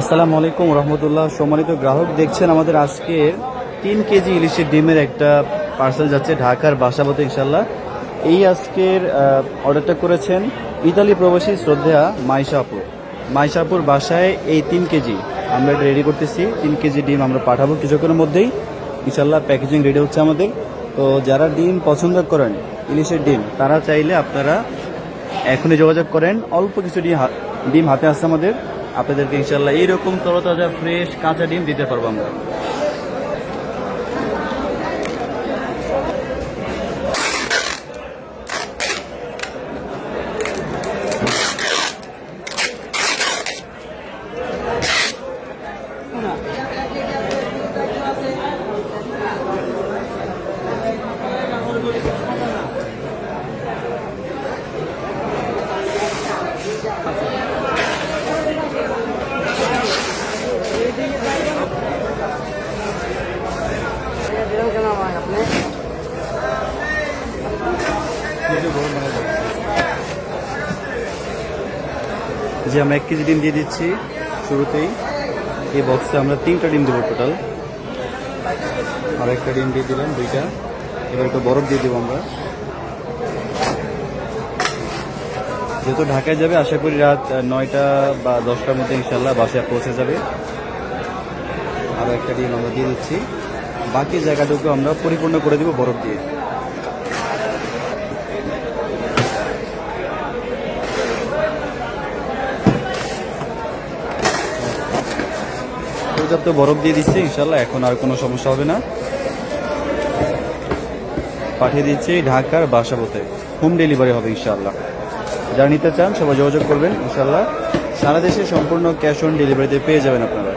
আসসালামু আলাইকুম রহমতুল্লাহ। সম্মানিত গ্রাহক, দেখছেন আমাদের আজকের তিন কেজি ইলিশের ডিমের একটা পার্সেল যাচ্ছে ঢাকার বাসাবতে ইনশাল্লাহ এই আজকের অর্ডারটা করেছেন ইতালি প্রবাসী শ্রদ্ধা মাইশাপুর। মাইশাপুর বাসায় এই তিন কেজি আমরা এটা রেডি করতেছি। তিন কেজি ডিম আমরা পাঠাবো কিছুক্ষণের মধ্যেই। ইনশাল্লাহ প্যাকেজিং রেডি হচ্ছে আমাদের। তো যারা ডিম পছন্দ করেন, ইলিশের ডিম, তারা চাইলে আপনারা এখনই যোগাযোগ করেন। অল্প কিছু ডিম ডিম হাতে আসছে আমাদের। আপনাদেরকে ইনশাল্লাহ এইরকম তরতাজা ফ্রেশ কাঁচা ডিম দিতে পারব আমরা। যে আমরা এক কেজি ডিম দিয়ে দিচ্ছি শুরুতেই। এই বক্সে আমরা তিনটা ডিম দেবো টোটাল আর একটা ডিম দিয়ে দিলাম, দুইটা। এবার একটু বরফ দিয়ে দেবো আমরা। যেহেতু ঢাকায় যাবে, আশা করি রাত নয়টা বা দশটার মধ্যে ইনশাল্লাহ বাসায় পৌঁছে যাবে। আরও একটা ডিম আমরা দিয়ে দিচ্ছি। বাকি জায়গাটুকু আমরা পরিপূর্ণ করে দেবো বরফ দিয়ে। পর্যাপ্ত বরফ দিয়ে দিচ্ছি ইনশাল্লাহ এখন আর কোনো সমস্যা হবে না। পাঠিয়ে দিচ্ছি ঢাকার বাসাবোতে হোম ডেলিভারি হবে ইনশাল্লাহ যারা নিতে চান সবাই যোগাযোগ করবেন ইনশাল্লাহ সারা দেশে সম্পূর্ণ ক্যাশ অন ডেলিভারিতে পেয়ে যাবেন আপনারা।